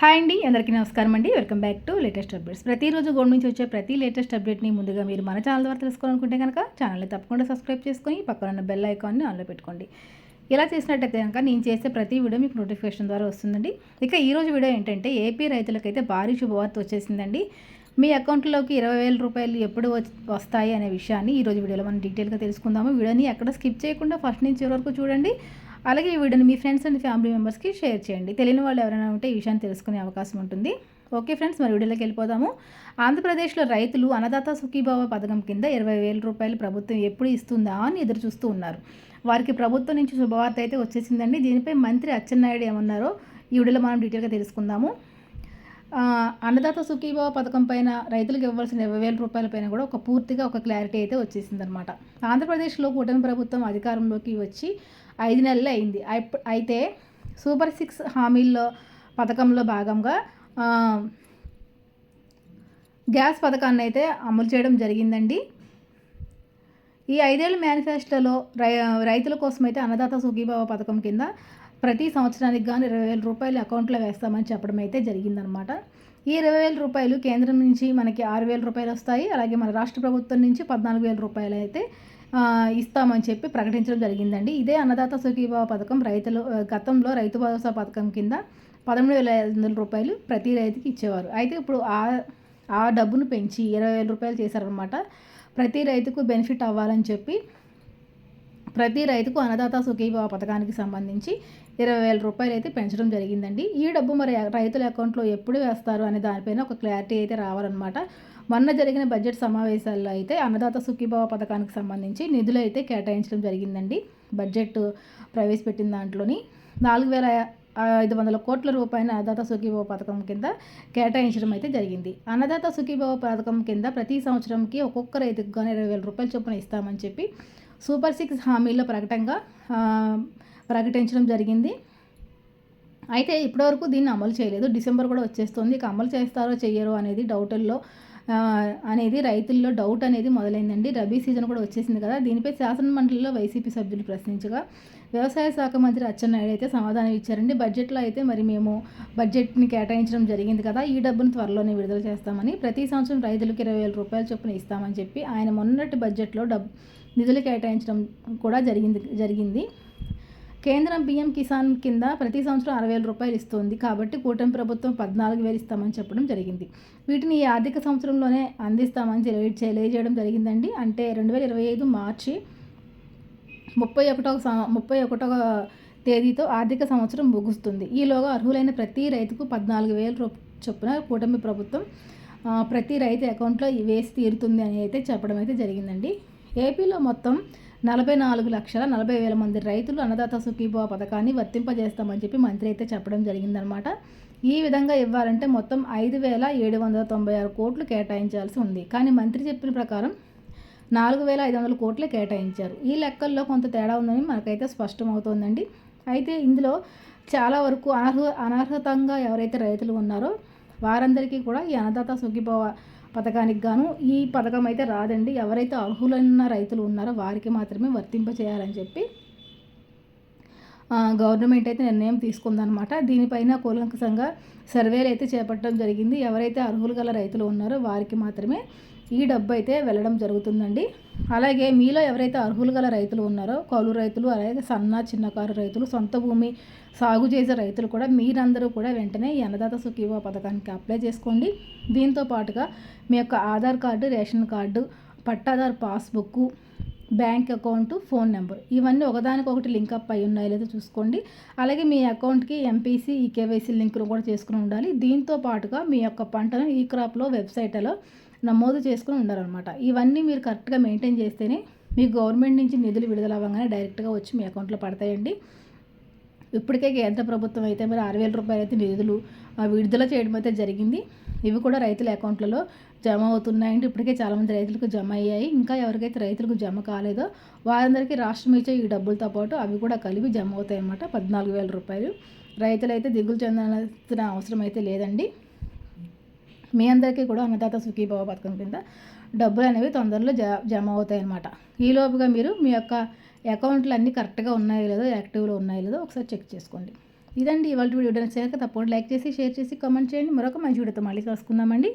Hi అండి అందరికీ నమస్కారం అండి. Welcome back to latest updates. ప్రతిరోజు గోల్డ్ నుంచి వచ్చే ప్రతి లేటెస్ట్ అప్డేట్ని ముందుగా మీరు మన ఛానల్ ద్వారా తెలుసుకోవాలనుకుంటే కనుక ఛానల్ని తప్పకుండా సబ్స్క్రైబ్ చేసుకొని పక్కన ఉన్న బెల్ ఐకాన్ని ఆన్లో పెట్టుకోండి. ఇలా చేసినట్టయితే కనుక నేను చేసే ప్రతి వీడియో మీకు నోటిఫికేషన్ ద్వారా వస్తుందండి. ఇక ఈరోజు వీడియో ఏంటంటే ఏపీ రైతులకైతే భారీ శుభవార్త వచ్చేసిందండి. మీ అకౌంట్లోకి ఇరవై వేల రూపాయలు ఎప్పుడు వస్తాయి అనే విషయాన్ని ఈరోజు వీడియోలో మనం డీటెయిల్గా తెలుసుకుందాము. వీడియోని ఎక్కడ స్కిప్ చేయకుండా ఫస్ట్ నుంచి వరకు చూడండి. అలాగే ఈ వీడియోని మీ ఫ్రెండ్స్ అండ్ ఫ్యామిలీ మెంబర్స్కి షేర్ చేయండి. తెలియని వాళ్ళు ఎవరైనా ఉంటే ఈ విషయాన్ని తెలుసుకునే అవకాశం ఉంటుంది. ఓకే ఫ్రెండ్స్ మరి వీడియోలోకి వెళ్ళిపోదాము. ఆంధ్రప్రదేశ్లో రైతులు అన్నదాత సుఖీభావ పథకం కింద ఇరవై వేల రూపాయలు ప్రభుత్వం ఎప్పుడు ఇస్తుందా అని ఎదురు చూస్తూ ఉన్నారు. వారికి ప్రభుత్వం నుంచి శుభవార్త అయితే వచ్చేసిందండి. దీనిపై మంత్రి అచ్చెన్నాయుడు ఏమన్నారో ఈ వీడియోలో మనం డీటెయిల్గా తెలుసుకుందాము. అన్నదాత సుఖీభావ పథకం పైన రైతులకు ఇవ్వాల్సిన ఇరవై వేల రూపాయల పైన కూడా ఒక పూర్తిగా ఒక క్లారిటీ అయితే వచ్చేసింది అనమాట ఆంధ్రప్రదేశ్లో కూటమి ప్రభుత్వం అధికారంలోకి వచ్చి ఐదు నెలలు అయింది. అయితే సూపర్ సిక్స్ హామీల్లో పథకంలో భాగంగా గ్యాస్ పథకాన్ని అయితే అమలు చేయడం జరిగిందండి. ఈ ఐదేళ్ళ మేనిఫెస్టోలో రై రైతుల కోసం అయితే అన్నదాత సుఖీభావ పథకం కింద ప్రతి సంవత్సరానికి కానీ ఇరవై వేల రూపాయలు అకౌంట్లో వేస్తామని చెప్పడం అయితే జరిగిందనమాట ఈ ఇరవై వేల రూపాయలు కేంద్రం నుంచి మనకి ఆరు వేల రూపాయలు వస్తాయి. అలాగే మన రాష్ట్ర ప్రభుత్వం నుంచి పద్నాలుగు వేల రూపాయలు అయితే ఇస్తామని చెప్పి ప్రకటించడం జరిగిందండి. ఇదే అన్నదాత సుఖీభావ పథకం రైతులు గతంలో రైతు భరోసా పథకం కింద పదమూడు వేల ఐదు వందల రూపాయలు ప్రతి రైతుకి ఇచ్చేవారు. అయితే ఇప్పుడు ఆ ఆ డబ్బును పెంచి ఇరవై వేల రూపాయలు చేశారనమాట ప్రతి రైతుకు బెనిఫిట్ అవ్వాలని చెప్పి ప్రతి రైతుకు అన్నదాత సుఖీభావ పథకానికి సంబంధించి ఇరవై వేల రూపాయలు అయితే పెంచడం జరిగిందండి. ఈ డబ్బు మరి రైతుల అకౌంట్లో ఎప్పుడు వేస్తారు అనే దానిపైన ఒక క్లారిటీ అయితే రావాలన్నమాట. మొన్న జరిగిన బడ్జెట్ సమావేశాల్లో అయితే అన్నదాత సుఖీభావ పథకానికి సంబంధించి నిధులు అయితే కేటాయించడం జరిగిందండి. బడ్జెట్ ప్రవేశపెట్టిన దాంట్లోని నాలుగు వేల ఐదు వందల కోట్ల రూపాయలను అన్నదాత సుఖీభావ పథకం కింద కేటాయించడం అయితే జరిగింది. అన్నదాత సుఖీభావ పథకం కింద ప్రతి సంవత్సరంకి ఒక్కొక్క రైతుకు కానీ ఇరవై వేల రూపాయల చొప్పున ఇస్తామని చెప్పి సూపర్ సిక్స్ హామీల్లో ప్రకటనగా ప్రకటించడం జరిగింది. అయితే ఇప్పటివరకు దీన్ని అమలు చేయలేదు. డిసెంబర్ కూడా వచ్చేస్తుంది. ఇక అమలు చేస్తారో చెయ్యరో అనేది డౌటల్లో అనేది రైతుల్లో డౌట్ అనేది మొదలైందండి. రబీ సీజన్ కూడా వచ్చేసింది కదా. దీనిపై శాసనమండలిలో వైసీపీ సభ్యులు ప్రశ్నించగా వ్యవసాయ శాఖ మంత్రి అచ్చెన్నాయుడు అయితే సమాధానం ఇచ్చారండి. బడ్జెట్లో అయితే మరి మేము బడ్జెట్ని కేటాయించడం జరిగింది కదా. ఈ డబ్బును త్వరలోనే విడుదల చేస్తామని ప్రతి సంవత్సరం రైతులకు ఇరవై వేల రూపాయల చొప్పున ఇస్తామని చెప్పి ఆయన మొన్నటి బడ్జెట్లో డబ్బు నిధులు కేటాయించడం కూడా జరిగింది జరిగింది. కేంద్రం పీఎం కిసాన్ కింద ప్రతి సంవత్సరం అరవై వేల రూపాయలు ఇస్తుంది. కాబట్టి కూటమి ప్రభుత్వం పద్నాలుగు వేలు ఇస్తామని చెప్పడం జరిగింది. వీటిని ఈ ఆర్థిక సంవత్సరంలోనే అందిస్తామని తెలియజేయడం జరిగిందండి. అంటే రెండు వేల ఇరవై ఐదు మార్చి ముప్పై ఒకటో ముప్పై ఒకటో తేదీతో ఆర్థిక సంవత్సరం ముగుస్తుంది. ఈలోగా అర్హులైన ప్రతి రైతుకు పద్నాలుగు వేల రూప చొప్పున కూటమి ప్రభుత్వం ప్రతి రైతు అకౌంట్లో వేసి తీరుతుంది అని అయితే చెప్పడం అయితే జరిగిందండి. ఏపీలో మొత్తం నలభై నాలుగు లక్షల నలభై వేల మంది రైతులు అన్నదాత సుఖీభవ పథకాన్ని వర్తింపజేస్తామని చెప్పి మంత్రి అయితే చెప్పడం జరిగిందనమాట ఈ విధంగా ఇవ్వాలంటే మొత్తం ఐదు వేల ఏడు వందల తొంభై ఆరు కోట్లు కేటాయించాల్సి ఉంది. కానీ మంత్రి చెప్పిన ప్రకారం నాలుగు వేల ఐదు వందల కోట్లే కేటాయించారు. ఈ లెక్కల్లో కొంత తేడా ఉందని మనకైతే స్పష్టమవుతోందండి. అయితే ఇందులో చాలా వరకు అనర్హ అనర్హతంగా ఎవరైతే రైతులు ఉన్నారో వారందరికీ కూడా ఈ అన్నదాత సుఖీభవ పథకానికి గాను ఈ పథకం అయితే రాదండి. ఎవరైతే అర్హులైన రైతులు ఉన్నారో వారికి మాత్రమే వర్తింప చేయాలని చెప్పి గవర్నమెంట్ అయితే నిర్ణయం తీసుకుందనమాట దీనిపైన కూలంకసంగా సర్వేలు అయితే చేపట్టడం జరిగింది. ఎవరైతే అర్హులు గల రైతులు ఉన్నారో వారికి మాత్రమే ఈ డబ్బు అయితే వెళ్ళడం జరుగుతుందండి. అలాగే మీలో ఎవరైతే అర్హులు గల రైతులు ఉన్నారో కౌలు రైతులు అలాగే సన్న చిన్నకారు రైతులు సొంత భూమి సాగు చేసే రైతులు కూడా మీరందరూ కూడా వెంటనే ఈ అన్నదాత సుఖీవ పథకానికి అప్లై చేసుకోండి. దీంతో పాటుగా మీ యొక్క Aadhaar card ration card pattadar passbook bank account phone number ఇవన్నీ ఒకదానికొకటి లింక్ అప్ అయి ఉన్నాయో లేదో చూసుకోండి. అలాగే మీ అకౌంట్కి ఎంపీసీ ఈ కేవైసీ లింక్ను కూడా చేసుకుని ఉండాలి. దీంతో పాటుగా మీ యొక్క పంటను ఈ క్రాప్లో వెబ్సైట్లో నమోదు చేసుకుని ఉండాలన్నమాట. ఇవన్నీ మీరు కరెక్ట్గా మెయింటైన్ చేస్తేనే మీకు గవర్నమెంట్ నుంచి నిధులు విడుదల అవ్వగానే డైరెక్ట్గా వచ్చి మీ అకౌంట్లో పడతాయండి. ఇప్పటికే కేంద్ర ప్రభుత్వం అయితే మరి ఆరు వేల రూపాయలు అయితే నిధులు విడుదల చేయడం అయితే జరిగింది. ఇవి కూడా రైతుల అకౌంట్లలో జమ అవుతున్నాయండి. ఇప్పటికే చాలామంది రైతులకు జమ అయ్యాయి. ఇంకా ఎవరికైతే రైతులకు జమ కాలేదో వారందరికీ రాష్ట్రం ఇచ్చే ఈ డబ్బులతో పాటు అవి కూడా కలిపి జమ అవుతాయి అన్నమాట పద్నాలుగు వేల రూపాయలు. రైతులైతే దిగులు చెందాల్సిన అవసరం అయితే లేదండి. మీ అందరికీ కూడా అన్నదాత సుఖీభావ పథకం కింద డబ్బులు అనేవి తొందరలో జ జమ అవుతాయి అన్నమాట ఈలోపుగా మీరు మీ యొక్క అకౌంట్లు అన్నీ కరెక్ట్గా ఉన్నాయో లేదో యాక్టివ్లో ఉన్నాయో లేదో ఒకసారి చెక్ చేసుకోండి. ఇదండి ఇవాళ వీడియో. నచ్చాక తప్పకుండా లైక్ చేసి షేర్ చేసి కామెంట్ చేయండి. మరొక మంచి వీడియోతో మళ్ళీ కలుసుకుందామండి.